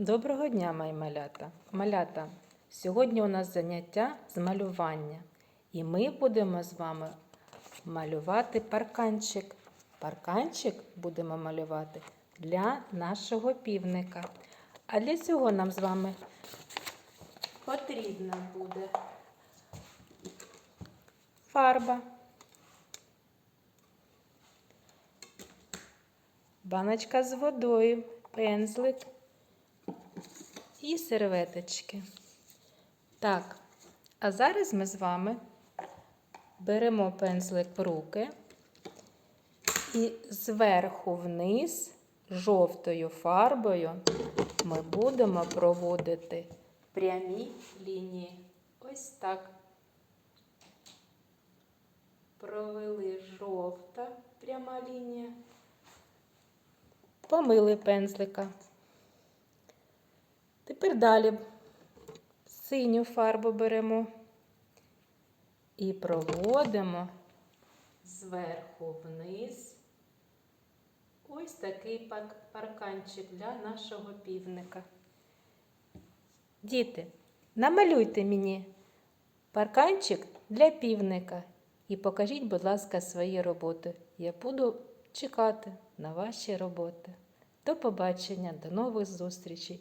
Доброго дня, мої малята. Малята, сьогодні у нас заняття з малювання. І ми будемо з вами малювати парканчик. Парканчик будемо малювати для нашого півника. А для цього нам з вами потрібна буде фарба, баночка з водою, пензлик і серветочки. Так, а зараз ми з вами беремо пензлик в руки і зверху вниз жовтою фарбою ми будемо проводити прямі лінії. Ось так. Провели жовта пряма лінія. Помили пензлика. Тепер далі синю фарбу беремо і проводимо зверху вниз ось такий парканчик для нашого півника. Діти, намалюйте мені парканчик для півника і покажіть, будь ласка, свої роботи. Я буду чекати на ваші роботи. До побачення, до нових зустрічей!